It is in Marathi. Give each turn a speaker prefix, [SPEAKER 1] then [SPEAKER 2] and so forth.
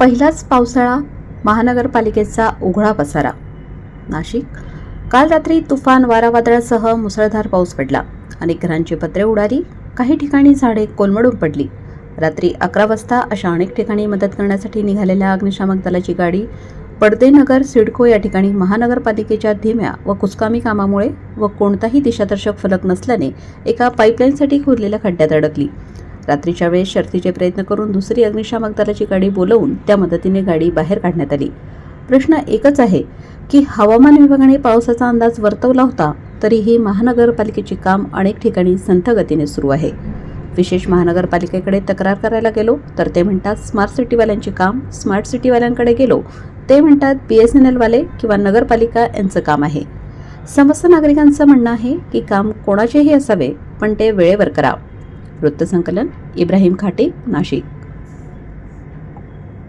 [SPEAKER 1] पहिलाच पावसाळा महानगरपालिकेचा उघडा पसारा. नाशिक. काल रात्री तुफान वारा वादळासह मुसळधार पाऊस पडला. अनेक घरांची पत्रे उडाली. काही ठिकाणी झाडे कोलमडून पडली. रात्री अकरा वाजता अशा अनेक ठिकाणी मदत करण्यासाठी निघालेल्या अग्निशामक दलाची गाडी पडदेनगर सिडको या ठिकाणी महानगरपालिकेच्या धीम्या व कुचकामी कामामुळे व कोणताही दिशादर्शक फलक नसल्याने एका पाईपलाईनसाठी खोदलेल्या खड्ड्यात अडकली. रात्रीच्या वेळेस शर्थीचे प्रयत्न करून दुसरी अग्निशामक दलाची गाडी बोलवून त्या मदतीने गाडी बाहेर काढण्यात आली. प्रश्न एकच आहे की हवामान विभागाने पावसाचा अंदाज वर्तवला होता तरीही महानगरपालिकेचे काम अनेक ठिकाणी संथ गतीने सुरू आहे. विशेष महानगरपालिकेकडे तक्रार करायला गेलो तर ते म्हणतात स्मार्ट सिटीवाल्यांचे काम स्मार्ट सिटीवाल्यांकडे गेलो. ते म्हणतात बी एस एन एलवाले किंवा नगरपालिका यांचं काम आहे. समस्त नागरिकांचं म्हणणं आहे की काम कोणाचेही असावे पण ते वेळेवर करा. वृत्तसंकलन इब्राहिम खाटे नाशिक.